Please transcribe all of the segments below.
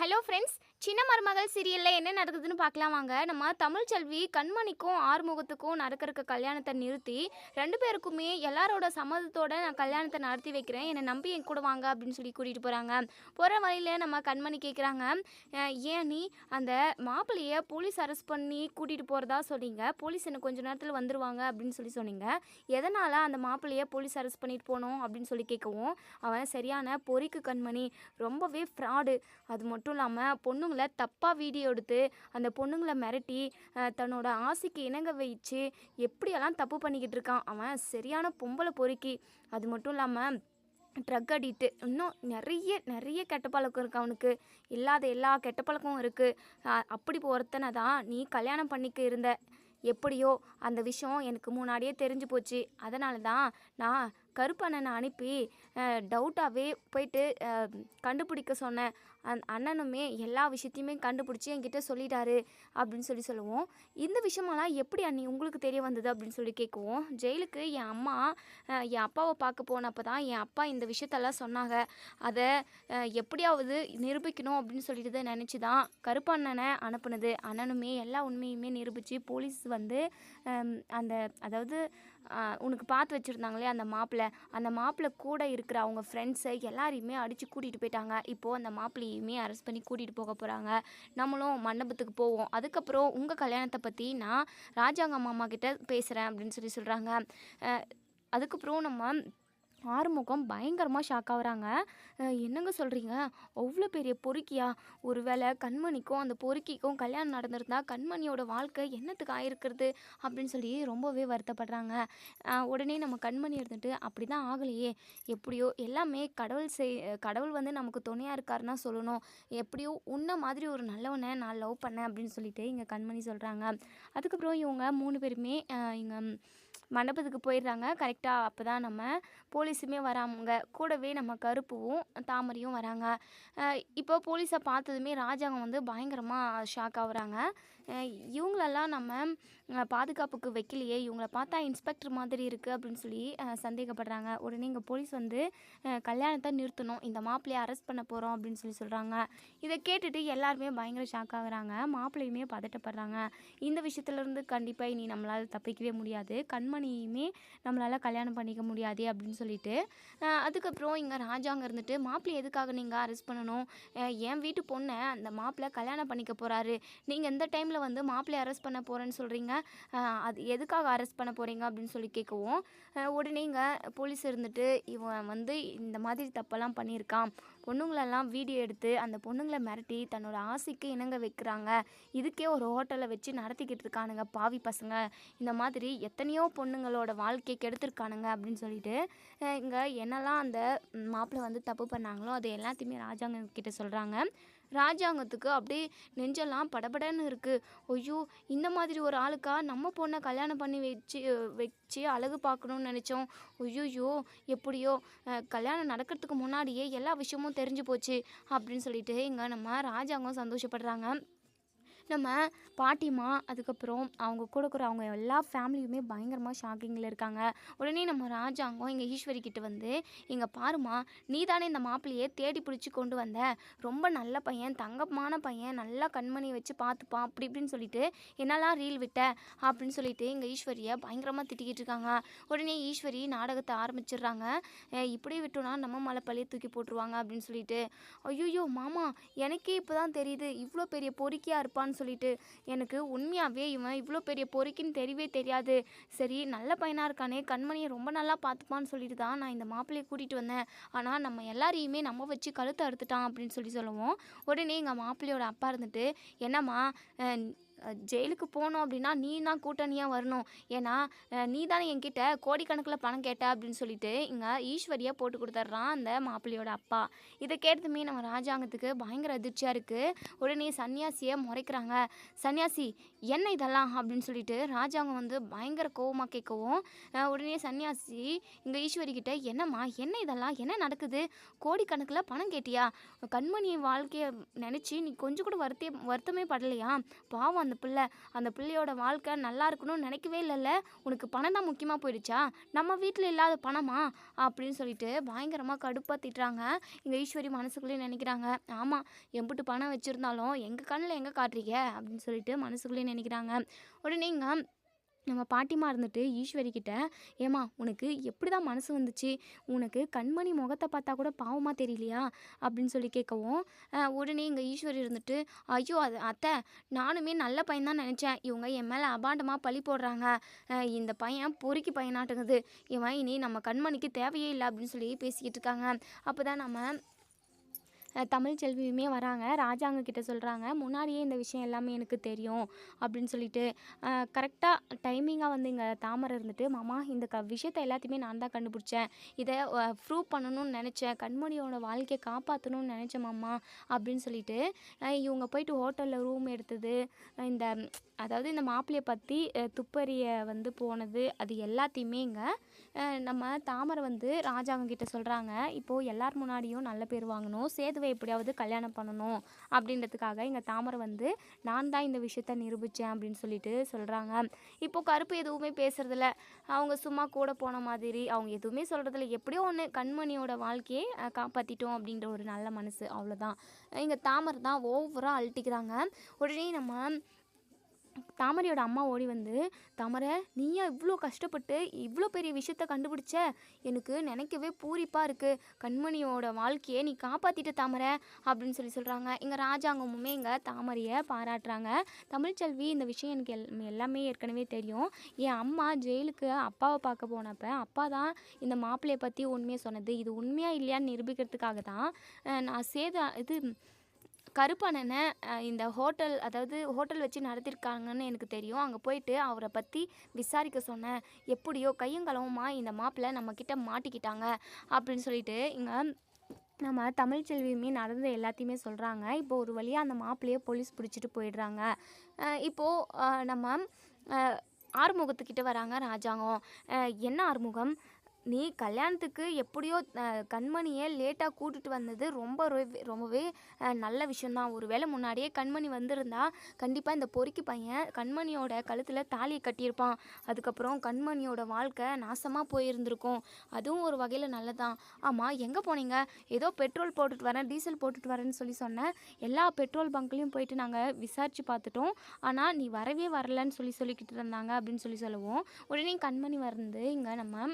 Hello friends சின்ன மருமகள் சீரியலில் என்ன நடக்குதுன்னு பார்க்கலாம் வாங்க. நம்ம தமிழ் செல்வி கண்மணிக்கும் ஆறுமுகத்துக்கும் நடக்கிறக்க கல்யாணத்தை நிறுத்தி ரெண்டு பேருக்குமே எல்லாரோட சம்மதத்தோட நான் கல்யாணத்தை நடத்தி வைக்கிறேன். என்னை நம்பி என் கூட வாங்க அப்படின்னு சொல்லி கூட்டிகிட்டு போகிறாங்க போகிற வழியில் நம்ம கண்மணி கேட்குறாங்க ஏன் நீ அந்த மாப்பிள்ளையை போலீஸ் அரெஸ்ட் பண்ணி கூட்டிகிட்டு போகிறதா சொன்னீங்க? போலீஸ் எனக்கு கொஞ்சம் நேரத்தில் வந்துடுவாங்க அப்படின்னு சொல்லி சொன்னீங்க. எதனால் அந்த மாப்பிள்ளையை போலீஸ் அரெஸ்ட் பண்ணிட்டு போனோம் அப்படின்னு சொல்லி கேட்கவும் அவன் சரியான பொறிக்கு கண்மணி ரொம்பவே ஃப்ராடு அது மட்டும் மட்டும் இல்லாமல் பொண்ணுங்களை தப்பாக வீடியோ எடுத்து அந்த பொண்ணுங்களை மிரட்டி தன்னோட ஆசைக்கு இணங்க வச்சு எப்படியெல்லாம் தப்பு பண்ணிக்கிட்டு இருக்கான்? அவன் சரியான பொம்பளை பொறுக்கி. அது மட்டும் இல்லாமல் ட்ரக் அடிக்ட்டு இன்னும் நிறைய நிறைய கெட்ட பழக்கம் இருக்குது அவனுக்கு. இல்லாத எல்லா கெட்ட பழக்கமும் இருக்குது அப்படி ஒருத்தனை தான் நீ கல்யாணம் பண்ணிக்க இருந்த. எப்படியோ அந்த விஷயம் எனக்கு முன்னாடியே தெரிஞ்சு போச்சு. அதனால தான் நான் கருப்பண்ணனை அனுப்பி டவுட்டாகவே போயிட்டு கண்டுபிடிக்க சொன்னேன் அந் அண்ணனுமே எல்லா விஷயத்தையுமே கண்டுபிடிச்சி என்கிட்ட சொல்லிட்டாரு அப்படின்னு சொல்லி சொல்லுவோம். இந்த விஷயமெல்லாம் எப்படி அண்ணி உங்களுக்கு தெரிய வந்தது அப்படின்னு சொல்லி கேட்குவோம். ஜெயிலுக்கு என் அம்மா என் அப்பாவை பார்க்க போனப்போ தான் என் அப்பா இந்த விஷயத்தெல்லாம் சொன்னாங்க. அதை எப்படியாவது நிரூபிக்கணும் அப்படின்னு சொல்லிட்டு தான் நினச்சி தான் கருப்பண்ணனை அனுப்புனது. அண்ணனுமே எல்லா உண்மையுமே நிரூபித்து போலீஸ் வந்து அந்த அதாவது உனக்கு பார்த்து வச்சுருந்தாங்களே அந்த மாப்பிள்ளை அந்த மாப்பிள்ளை கூட இருக்கிற அவங்க ஃப்ரெண்ட்ஸை எல்லாரையுமே அடித்து கூட்டிகிட்டு போயிட்டாங்க. இப்போது அந்த மாப்பிள்ளையுமே அரெஸ்ட் பண்ணி கூட்டிகிட்டு போக போகிறாங்க நம்மளும் மண்டபத்துக்கு போவோம். அதுக்கப்புறம் உங்கள் கல்யாணத்தை பற்றி நான் ராஜாங்க மாமா கிட்ட பேசுகிறேன் அப்படின்னு சொல்லி சொல்கிறாங்க அதுக்கப்புறம் நம்ம ஆறுமுகம் பயங்கரமாக ஷாக் ஆகுறாங்க என்னங்க சொல்கிறீங்க அவ்வளோ பெரிய பொறுக்கியா? ஒருவேளை கண்மணிக்கும் அந்த பொறுக்கிக்கும் கல்யாணம் நடந்திருந்தா கண்மணியோட வாழ்க்கை என்னத்துக்கு ஆயிருக்கிறது? அப்படின்னு சொல்லி ரொம்பவே வருத்தப்படுறாங்க. உடனே நம்ம கண்மணி இருந்துட்டு அப்படி தான் ஆகலையே. எப்படியோ எல்லாமே கடவுள் செய் கடவுள் வந்து நமக்கு துணையாக இருக்காருன்னா சொல்லணும். எப்படியோ உன்ன மாதிரி ஒரு நல்லவனை நான் லவ் பண்ணேன். அப்படின்னு சொல்லிட்டு இங்கே கண்மணி சொல்கிறாங்க அதுக்கப்புறம் இவங்க மூணு பேருமே இங்கே மண்டபத்துக்கு போயிடுறாங்க. கரெக்டாக அப்போ தான் நம்ம போலீஸுமே வராங்க கூடவே நம்ம கருப்புவும் தாமரையும் வராங்க. இப்போ போலீஸை பார்த்ததுமே ராஜாங்க வந்து பயங்கரமாக ஷாக் ஆகுறாங்க. இவங்களெல்லாம் நம்ம பாதுகாப்புக்கு வைக்கலையே. இவங்கள பார்த்தா இன்ஸ்பெக்டர் மாதிரி இருக்குது அப்படின்னு சொல்லி சந்தேகப்படுறாங்க. உடனே இங்கே போலீஸ் வந்து கல்யாணத்தை நிறுத்தணும். இந்த மாப்பிள்ளையை அரெஸ்ட் பண்ண போகிறோம் அப்படின்னு சொல்லி சொல்கிறாங்க இதை கேட்டுட்டு எல்லாருமே பயங்கர ஷாக் ஆகுறாங்க. மாப்பிள்ளையுமே பதட்டப்படுறாங்க. இந்த விஷயத்துலேருந்து கண்டிப்பாக இனி நம்மளால் தப்பிக்கவே முடியாது. ராணியுமே நம்மளால் கல்யாணம் பண்ணிக்க முடியாது அப்படின்னு சொல்லிட்டு அதுக்கப்புறம் இங்கே ராஜாங்க இருந்துட்டு மாப்பிள்ளை எதுக்காக நீங்கள் அரெஸ்ட் பண்ணணும்? என் வீட்டு பொண்ணை அந்த மாப்பிள்ளை கல்யாணம் பண்ணிக்க போகிறாரு நீங்கள் எந்த டைமில் வந்து மாப்பிள்ளையை அரெஸ்ட் பண்ண போகிறேன்னு சொல்கிறீங்க அது எதுக்காக அரெஸ்ட் பண்ண போகிறீங்க அப்படின்னு சொல்லி கேட்கவும் உடனே இங்கே போலீஸ் இருந்துட்டு இவன் வந்து இந்த மாதிரி தப்பெல்லாம் பண்ணியிருக்கான். பொண்ணுங்களெல்லாம் வீடியோ எடுத்து அந்த பொண்ணுங்களை மிரட்டி தன்னோட ஆசைக்கு இணங்க வைக்கிறாங்க. இதுக்கே ஒரு ஹோட்டலை வச்சு நடத்திக்கிட்டு இருக்கானுங்க பாவி பசங்க. இந்த மாதிரி எத்தனையோ பொண்ணுங்களோட வாழ்க்கை கெடுத்திருக்கானுங்க அப்படின்னு சொல்லிட்டு இங்கே என்னெல்லாம் அந்த மாப்பிள்ளை வந்து தப்பு பண்ணாங்களோ அது எல்லாத்தையுமே ராஜாங்க கிட்ட சொல்கிறாங்க ராஜாங்கத்துக்கு அப்படியே நெஞ்செல்லாம் படபடன்னு இருக்குது ஐயோ இந்த மாதிரி ஒரு ஆளுக்கா நம்ம பொண்ணை கல்யாணம் பண்ணி வச்சு வச்சு அழகு பார்க்கணும்னு நினச்சோம். ஐயோயோ எப்படியோ கல்யாணம் நடக்கிறதுக்கு முன்னாடியே எல்லா விஷயமும் தெரிஞ்சு போச்சு அப்படின்னு சொல்லிட்டு இங்கே நம்ம ராஜாங்கம் சந்தோஷப்படுறாங்க. நம்ம பாட்டிமா அதுக்கப்புறம் அவங்க கூட இருக்கிற அவங்க எல்லா ஃபேமிலியுமே பயங்கரமாக ஷாக்கிங்கில் இருக்காங்க. உடனே நம்ம ராஜாங்கம் இங்கே ஈஸ்வரி கிட்ட வந்து இங்கே பாருமா நீ தானே இந்த மாப்பிள்ளையே தேடி பிடிச்சி கொண்டு வந்த. ரொம்ப நல்ல பையன் தங்கமான பையன் நல்லா கண்மணி வச்சு பார்த்துப்பான் அப்படி இப்படின்னு சொல்லிட்டு என்னெல்லாம் ரீல் விட்ட? அப்படின்னு சொல்லிட்டு எங்கள் ஈஸ்வரியை பயங்கரமாக திட்டிக்கிட்டு இருக்காங்க. உடனே ஈஸ்வரி நாடகத்தை ஆரம்பிச்சிடுறாங்க. இப்படியே விட்டோன்னா நம்ம மலை தூக்கி போட்டுருவாங்க அப்படின்னு சொல்லிட்டு. ஐயோ மாமா எனக்கே இப்போ தான் தெரியுது. இவ்வளோ பெரிய பொறுக்கியாக இருப்பான்னு சொல்லிட்டு எனக்கு உண்மையாகவே இவன் இவ்வளோ பெரிய பொறுக்கின்னு தெரியவே தெரியாது. சரி நல்ல பையனாக இருக்கானே கண்மணியை ரொம்ப நல்லா பார்த்துப்பான்னு சொல்லிட்டு தான் நான் இந்த மாப்பிள்ளையை கூட்டிகிட்டு வந்தேன். ஆனால் நம்ம எல்லாரையுமே நம்ம வச்சு கழுத்தை அறுத்துட்டான் அப்படின்னு சொல்லி சொல்லுவோம். உடனே எங்கள் மாப்பிள்ளையோட அப்பா இருந்துட்டு என்னம்மா ஜெயிலுக்கு போகணும் அப்படின்னா நீ தான் கூட்டணியாக வரணும். ஏன்னா நீ தானே என்கிட்ட கோடிக்கணக்கில் பணம் கேட்ட அப்படின்னு சொல்லிட்டு இங்கே ஈஸ்வரியாக போட்டு கொடுத்துட்றான் அந்த மாப்பிள்ளையோட அப்பா. இதை கேட்டதுமே நம்ம ராஜாங்கத்துக்கு பயங்கர அதிர்ச்சியாக இருக்குது உடனே சன்னியாசியை முறைக்கிறாங்க. சன்னியாசி என்ன இதெல்லாம்? அப்படின்னு சொல்லிட்டு ராஜாங்கம் வந்து பயங்கர கோவமாக கேட்கவும் உடனே சன்னியாசி இங்கே ஈஸ்வரி கிட்ட என்னம்மா என்ன இதெல்லாம்? என்ன நடக்குது? கோடிக்கணக்கில் பணம் கேட்டியா? கண்மணி வாழ்க்கையை நினச்சி நீ கொஞ்சம் கூட வருத்தே வருத்தமே படலையா? பாவம் அந்த பிள்ளை அந்த பிள்ளையோட வாழ்க்கை நல்லா இருக்கணும்னு நினைக்கவே இல்லைல்ல? உனக்கு பணம் தான் முக்கியமாக போயிடுச்சா? நம்ம வீட்டில் இல்லாத பணமா? அப்படின்னு சொல்லிட்டு பயங்கரமாக கடுப்பாக திட்டுறாங்க. இங்கே ஈஸ்வரி மனசுக்குள்ளேயே நினைக்கிறாங்க. ஆமாம் எம்பிட்டு பணம் வச்சுருந்தாலும் எங்கள் கண்ணில் எங்கே காட்டுறீங்க? அப்படின்னு சொல்லிட்டு மனசுக்குள்ளேயே நினைக்கிறாங்க. உடனே இங்கே நம்ம பாட்டிமா இருந்துட்டு ஈஸ்வரி கிட்ட ஏமா உனக்கு எப்படி தான் மனசு வந்துச்சு? உனக்கு கண்மணி முகத்தை பார்த்தா கூட பாவமாக தெரியலையா? அப்படின்னு சொல்லி கேட்கவும் உடனே இங்கே ஈஸ்வரி இருந்துட்டு ஐயோ அது அத்தை நானுமே நல்ல பையன் தான் நினச்சேன். இவங்க என் மேலே அபாண்டமாக பழி போடுறாங்க. இந்த பையன் பொறுக்கி பையனாட்டுங்குது இவன் இனி நம்ம கண்மணிக்கு தேவையே இல்லை அப்படின்னு சொல்லி பேசிக்கிட்டு இருக்காங்க. அப்போ தான் நம்ம தமிழ்ச்செல்வியுமே தமிழ் செல்வியுமே வராங்க. ராஜாங்க கிட்ட சொல்கிறாங்க முன்னாடியே இந்த விஷயம் எல்லாமே எனக்கு தெரியும் அப்படின்னு சொல்லிட்டு கரெக்டாக டைமிங்காக வந்து இங்கே தாமரை இருந்துட்டு மாமா இந்த க விஷயத்தை எல்லாத்தையுமே நான் தான் கண்டுபிடிச்சேன். இதை ப்ரூவ் பண்ணணும்னு நினச்சேன். கண்மணியோட வாழ்க்கையை காப்பாற்றணும்னு நினச்சேன் மாமா அப்படின்னு சொல்லிட்டு இவங்க போயிட்டு ஹோட்டலில் ரூம் எடுத்தது. இந்த அதாவது இந்த மாப்பிள்ளையை பற்றி துப்பறிய வந்து போனது அது எல்லாத்தையுமே இங்கே நம்ம தாமரை வந்து ராஜாங்க கிட்ட சொல்கிறாங்க இப்போது எல்லார் முன்னாடியும் நல்ல பேர் வாங்கணும். சேதுவை எப்படியாவது கல்யாணம் பண்ணணும். அப்படின்றதுக்காக இங்கே தாமரை வந்து நான் தான் இந்த விஷயத்த நிரூபித்தேன் அப்படின்னு சொல்லிட்டு சொல்கிறாங்க இப்போ கருப்பு எதுவுமே பேசுகிறதில்ல அவங்க சும்மா கூட போன மாதிரி அவங்க எதுவுமே சொல்கிறதில்ல எப்படியோ ஒன்று கண்மணியோட வாழ்க்கையை காப்பாற்றிட்டோம் அப்படின்ற ஒரு நல்ல மனசு அவ்வளோதான் இங்கே தாமரை தான் ஓவராக அழட்டிக்கிறாங்க உடனே நம்ம தாமரையோட அம்மா ஓடி வந்து தாமரை நீயா இவ்வளோ கஷ்டப்பட்டு இவ்வளோ பெரிய விஷயத்த கண்டுபிடிச்ச? எனக்கு நினைக்கவே பூரிப்பாக இருக்குது கண்மணியோட வாழ்க்கையை நீ காப்பாற்றிட்ட தாமரை அப்படின்னு சொல்லி சொல்கிறாங்க எங்கள் ராஜாங்கமுமே இங்கே தாமரையை பாராட்டுறாங்க. தமிழ்ச்செல்வி இந்த விஷயம் எனக்கு எல் எல்லாமே ஏற்கனவே தெரியும். என் அம்மா ஜெயிலுக்கு அப்பாவை பார்க்க போனப்ப அப்பா தான் இந்த மாப்பிள்ளையை பற்றி உண்மையை சொன்னது. இது உண்மையாக இல்லையான்னு நிரூபிக்கிறதுக்காக தான் நான் சேத இது கருப்பண்ணனை இந்த ஹோட்டல் அதாவது ஹோட்டல் வச்சு நடத்திருக்காங்கன்னு எனக்கு தெரியும். அங்கே போயிட்டு அவரை பற்றி விசாரிக்க சொன்னேன். எப்படியோ கையும் களவுமா இந்த மாப்பிள்ளை நம்மக்கிட்ட மாட்டிக்கிட்டாங்க அப்படின்னு சொல்லிட்டு இங்கே நம்ம தமிழ்ச்செல்வியுமே நடந்த எல்லாத்தையுமே சொல்கிறாங்க இப்போ ஒரு வழியாக அந்த மாப்பிள்ளையே போலீஸ் பிடிச்சிட்டு போயிடுறாங்க. இப்போது நம்ம ஆறுமுகத்துக்கிட்ட வராங்க ராஜாங்கம். என்ன ஆறுமுகம்? நீ கல்யாணத்துக்கு எப்படியோ கண்மணியை லேட்டாக கூட்டிகிட்டு வந்தது ரொம்ப ரொம்பவே நல்ல விஷயந்தான் ஒருவேளை முன்னாடியே கண்மணி வந்திருந்தா கண்டிப்பாக இந்த பொறுக்கி பையன் கண்மணியோட கழுத்தில் தாலியை கட்டியிருப்பான். அதுக்கப்புறம் கண்மணியோட வாழ்க்கை நாசமாக போயிருந்திருக்கும். அதுவும் ஒரு வகையில் நல்லதான். ஆமாம் எங்கே போனீங்க? ஏதோ பெட்ரோல் போட்டுட்டு வரேன் டீசல் போட்டுட்டு வரேன்னு சொல்லி சொன்னேன் எல்லா பெட்ரோல் பங்க்லேயும் போயிட்டு நாங்கள் விசாரித்து பார்த்துட்டோம். ஆனால் நீ வரவே வரலன்னு சொல்லி சொல்லிக்கிட்டு இருந்தாங்க அப்படின்னு சொல்லி சொல்லுவோம். உடனே கண்மணி வந்து இங்கே நம்ம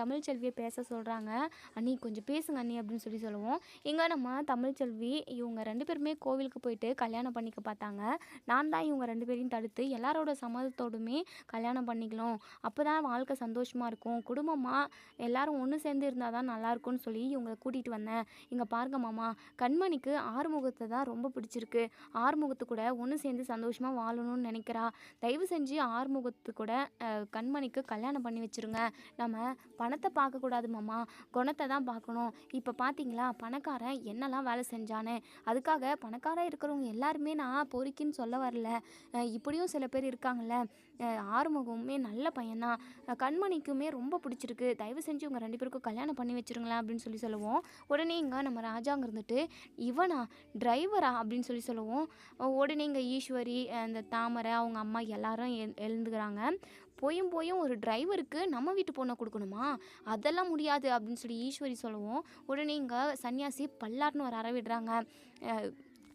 தமிழ்ச்செல்வியை பேச சொல்கிறாங்க அண்ணி கொஞ்சம் பேசுங்க அண்ணி அப்படின்னு சொல்லி சொல்லுவோம். இங்கே நம்ம தமிழ்ச்செல்வி இவங்க ரெண்டு பேருமே கோவிலுக்கு போயிட்டு கல்யாணம் பண்ணிக்க பார்த்தாங்க. நான் தான் இவங்க ரெண்டு பேரையும் தடுத்து எல்லாரோட சம்மதத்தோடுமே கல்யாணம் பண்ணிக்கலாம். அப்போ தான் வாழ்க்கை சந்தோஷமாக இருக்கும். குடும்பமாக எல்லாரும் ஒன்று சேர்ந்து இருந்தால் தான் நல்லாயிருக்கும்னு சொல்லி இவங்களை கூட்டிகிட்டு வந்தேன். இங்கே பாருங்க மாமா கண்மணிக்கு ஆறுமுகத்தை தான் ரொம்ப பிடிச்சிருக்கு. ஆறுமுகத்து கூட ஒன்று சேர்ந்து சந்தோஷமாக வாழணும்னு நினைக்கிறா. தயவு செஞ்சு ஆறுமுகத்து கூட கண்மணிக்கு கல்யாணம் பண்ணி வச்சிருங்க. நம்ம பணத்தை பார்க்கக்கூடாது மாமா. குணத்தை தான் பார்க்கணும். இப்போ பார்த்தீங்களா பணக்காரன் என்னெல்லாம் வேலை செஞ்சானே? அதுக்காக பணக்காரன் இருக்கிறவங்க எல்லாருமே நான் பொறுக்கின்னு சொல்ல வரல. இப்படியும் சில பேர் இருக்காங்கல்ல. ஆறுமுகமுமே நல்ல பையன்தான் கண்மணிக்குமே ரொம்ப பிடிச்சிருக்கு. தயவு செஞ்சு இவங்க ரெண்டு பேருக்கும் கல்யாணம் பண்ணி வச்சிருங்களேன் அப்படின்னு சொல்லி சொல்லுவோம். உடனே இங்கே நம்ம ராஜாங்க இருந்துட்டு இவனா? டிரைவரா அப்படின்னு சொல்லி சொல்லுவோம். உடனே இங்கே ஈஸ்வரி அந்த தாமரை அவங்க அம்மா எல்லாரும் எழு எழுந்துக்கிறாங்க. போயும் போயும் ஒரு டிரைவருக்கு நம்ம வீட்டு பொண்ணை கொடுக்கணுமா? அதெல்லாம் முடியாது அப்படின்னு சொல்லி ஈஸ்வரி சொல்லுவோம். உடனே இங்கே சன்னியாசி பல்லார்னு ஒரு அறவிடுறாங்க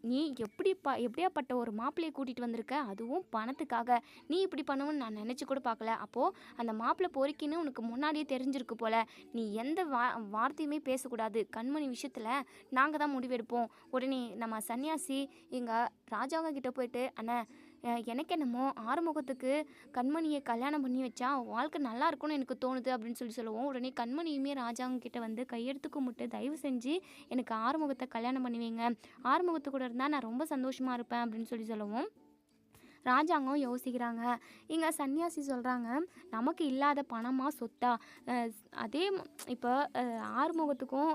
நீ எப்படி பா எப்படியாப்பட்ட ஒரு மாப்பிள்ளையை கூட்டிகிட்டு வந்திருக்க? அதுவும் பணத்துக்காக. நீ இப்படி பண்ணுவேன்னு நான் நினச்சி கூட பார்க்கல. அப்போது அந்த மாப்பிள்ளை பொறுக்கின்னு உனக்கு முன்னாடியே தெரிஞ்சிருக்கு போல. நீ எந்த வா வார்த்தையுமே பேசக்கூடாது. கண்மணி விஷயத்தில் நாங்கள் தான் முடிவெடுப்போம். உடனே நம்ம சன்னியாசி எங்கள் ராஜாங்க கிட்ட போயிட்டு அண்ணே எனக்கு என்னமோ ஆறுமுகத்துக்கு கண்மணியை கல்யாணம் பண்ணி வச்சா வாழ்க்கை நல்லா இருக்கும்னு எனக்கு தோணுது அப்படின்னு சொல்லி சொல்லுவோம். உடனே கண்மணியுமே ராஜாங்க கிட்ட வந்து கையெடுத்து கும்பிட்டு தயவு செஞ்சு எனக்கு ஆறுமுகத்தை கல்யாணம் பண்ணுவீங்க ஆறுமுகத்து கூட இருந்தால் நான் ரொம்ப சந்தோஷமாக இருப்பேன் அப்படின்னு சொல்லி சொல்லுவோம். ராஜாங்கம் யோசிக்கிறாங்க. இங்கே சன்னியாசி சொல்கிறாங்க நமக்கு இல்லாத பணமாக சொத்தா? அதே இப்போ ஆறுமுகத்துக்கும்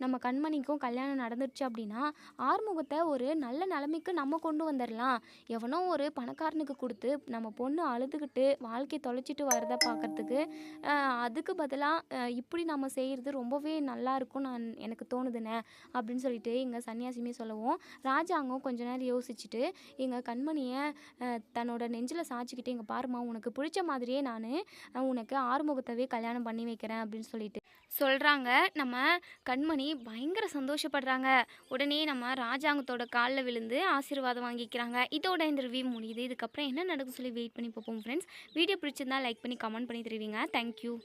நம்ம கண்மணிக்கும் கல்யாணம் நடந்துருச்சு அப்படின்னா ஆறுமுகத்தை ஒரு நல்ல நிலைமைக்கு நம்ம கொண்டு வந்துடலாம் எவனோ ஒரு பணக்காரனுக்கு கொடுத்து நம்ம பொண்ணு அழுதுகிட்டு வாழ்க்கையை தொலைச்சிட்டு வரதை பார்க்கறதுக்கு அதுக்கு பதிலாக இப்படி நம்ம செய்கிறது ரொம்பவே நல்லா இருக்கும் நான் எனக்கு தோணுதுண்ணே அப்படின்னு சொல்லிட்டு எங்கள் சன்னியாசியுமே சொல்லவும் ராஜாங்கம் கொஞ்ச நேரம் யோசிச்சுட்டு எங்கள் கண்மணியை தன்னோட நெஞ்சில் சாய்ச்சிக்கிட்டு எங்கள் பாருமா உனக்கு பிடிச்ச மாதிரியே நான் உனக்கு ஆறுமுகத்தவே கல்யாணம் பண்ணி வைக்கிறேன் அப்படின்னு சொல்லிட்டு. சொல்கிறாங்க நம்ம கண்மணி பயங்கர சந்தோஷப்படுறாங்க. உடனே நம்ம ராஜாங்கத்தோட காலில் விழுந்து ஆசீர்வாதம் வாங்கிக்கிறாங்க. இதோட இந்த ரிவ்யூ முடியுது. இதுக்கப்புறம் என்ன நடக்கும் சொல்லி வெயிட் பண்ணி பார்ப்போம் ஃப்ரெண்ட்ஸ் வீடியோ பிடிச்சிருந்தா லைக் பண்ணி கமெண்ட் பண்ணி தருவீங்க. Thank you